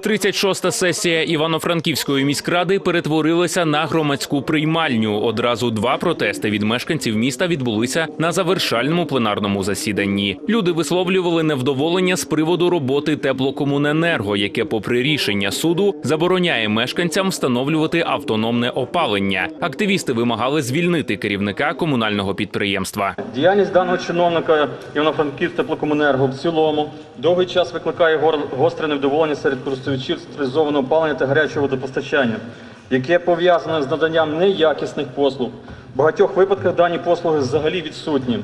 36-та сесія Івано-Франківської міськради перетворилася на громадську приймальню. Одразу два протести від мешканців міста відбулися на завершальному пленарному засіданні. Люди висловлювали невдоволення з приводу роботи теплокомуненерго, яке, попри рішення суду, забороняє мешканцям встановлювати автономне опалення. Активісти вимагали звільнити керівника комунального підприємства. Діяльність даного чиновника Івано-Франківськ теплокомуненерго в цілому довгий час викликає гостре невдоволення серед користувачів централізованого опалення та гарячого водопостачання, яке пов'язане з наданням неякісних послуг. В багатьох випадках дані послуги взагалі відсутні,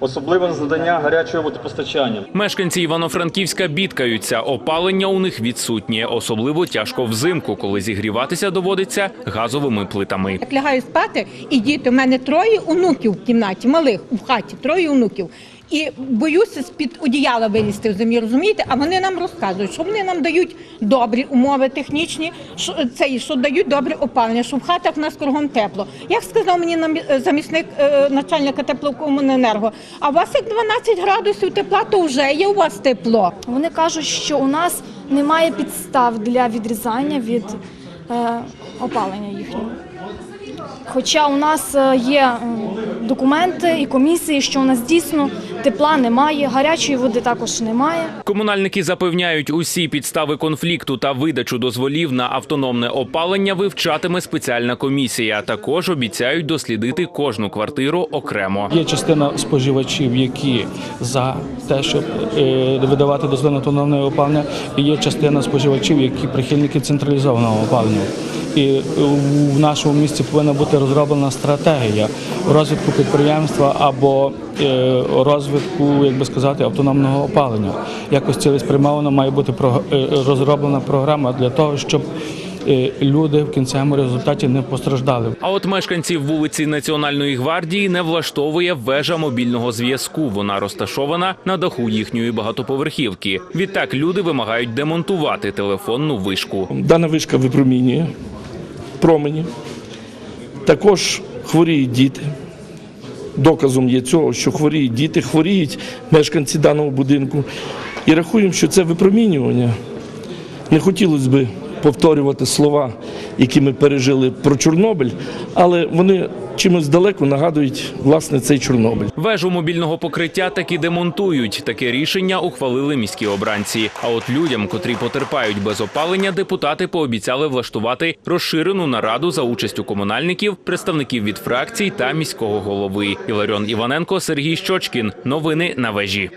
особливо з надання гарячого водопостачання. Мешканці Івано-Франківська бідкаються. Опалення у них відсутнє, особливо тяжко взимку, коли зігріватися доводиться газовими плитами. Як лягаю спати, і діти, у мене троє онуків в кімнаті, малих в хаті, троє онуків. І боюся з-під одіяла вилізти в землі, розумієте? А вони нам розказують, що вони нам дають добрі умови технічні, що це що дають добре опалення, що в хатах в нас кругом тепло. Як сказав мені намі- замісник е, начальника теплокомуненерго, а у вас як 12 градусів тепла, то вже є у вас тепло. Вони кажуть, що у нас немає підстав для відрізання від е, опалення їхнього. Хоча у нас е, є документи і комісії, що у нас дійсно тепла немає, гарячої води також немає. Комунальники запевняють, усі підстави конфлікту та видачу дозволів на автономне опалення вивчатиме спеціальна комісія. Також обіцяють дослідити кожну квартиру окремо. Є частина споживачів, які за те, щоб е, видавати дозвіл на автономне опалення, і є частина споживачів, які прихильники централізованого опалення. І е, в нашому місті повинна бути розроблена стратегія розвитку підприємства або е, розвитку, як би сказати, автономного опалення. Якось цілеспрямовано має бути про- е, розроблена програма для того, щоб люди в кінцевому результаті не постраждали. А от мешканців вулиці Національної гвардії не влаштовує вежа мобільного зв'язку. Вона розташована на даху їхньої багатоповерхівки. Відтак люди вимагають демонтувати телефонну вишку. Дана вишка випромінює промені. Також хворіють діти. Доказом є цього, що хворіють діти, хворіють мешканці даного будинку. І рахуємо, що це випромінювання. Не хотілося б повторювати слова, які ми пережили про Чорнобиль, але вони чимось далеко нагадують власне цей Чорнобиль. Вежу мобільного покриття таки демонтують. Таке рішення ухвалили міські обранці. А от людям, котрі потерпають без опалення, депутати пообіцяли влаштувати розширену нараду за участю комунальників, представників від фракцій та міського голови. Іларіон Іваненко, Сергій Щочкін. Новини на вежі.